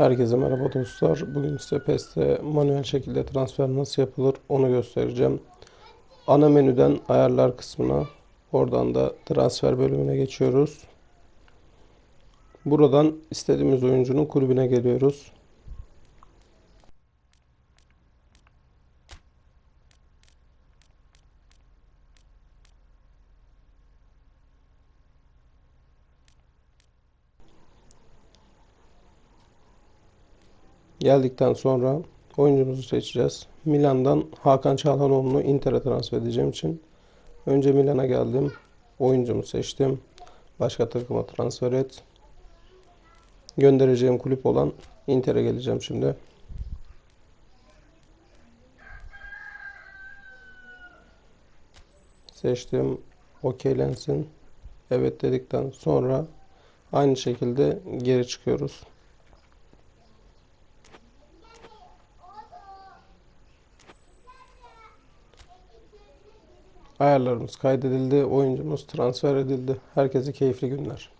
Herkese merhaba dostlar. Bugün size PES'te manuel şekilde transfer nasıl yapılır onu göstereceğim. Ana menüden ayarlar kısmına, oradan da transfer bölümüne geçiyoruz. Buradan istediğimiz oyuncunun kulübüne geliyoruz. Geldikten sonra oyuncumuzu seçeceğiz. Milan'dan Hakan Çalhanoğlu'nu Inter'e transfer edeceğim için önce Milan'a geldim. Oyuncumu seçtim. Başka takıma transfer et. Göndereceğim kulüp olan Inter'e geleceğim şimdi. Seçtim. Okeylensin. Evet dedikten sonra aynı şekilde geri çıkıyoruz. Ayarlarımız kaydedildi. Oyuncumuz transfer edildi. Herkese keyifli günler.